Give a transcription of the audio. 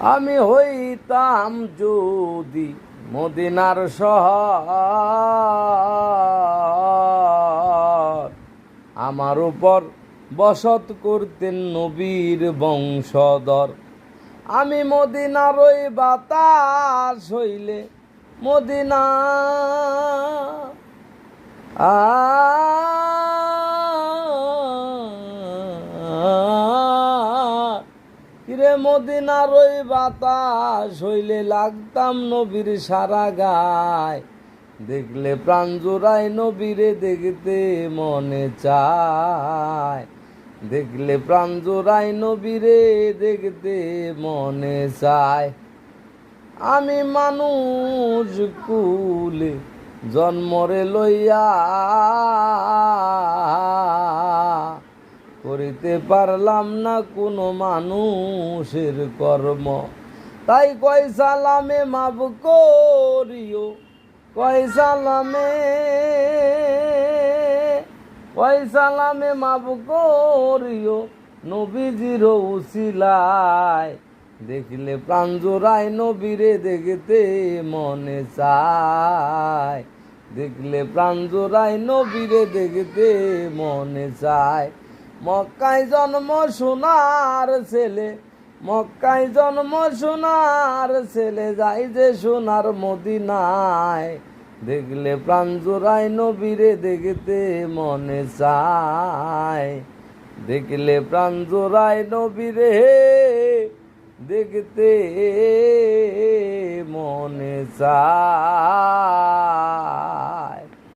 আমি হইতাম যদি মদিনার শহর। আমার উপর বসত করতেন নবীর বংশধর। আমি মদিনার ওই বাতাস হইলে মদিনা। আ মদিনার ওই বাতাস হইলে লাগতাম নবীর সারা গায়। দেখলে প্রাণ জোড়ায় নবীরে দেখতে মনে চায়। দেখলে প্রাণ জোড়ায় নবীরে দেখতে মনে চায়। আমি মানুষ কুলে জন্মরে লইয়া করিতে পারলাম না কোনো মানুষের কর্ম। তাই কয় সালামে মাপ করিও, কয় সালামে কয় সালামে মাপ করিও। নবীজির উসিলায় দেখলে প্রাণ নবীরে দেখতে মনে চায়। দেখলে প্রাণ নবীরে দেখতে মনে চায়। মক্কায় জন্ম সোনার ছেলে, মক্কায় জন্ম সোনার ছেলে, যাই যে সোনার মদিনায়। দেখলে প্রাণ জোড়ায় নবীরে দেখতে মনে চায়। দেখলে প্রাণ জোড়ায় নবীরে দেখতে মনে চায়।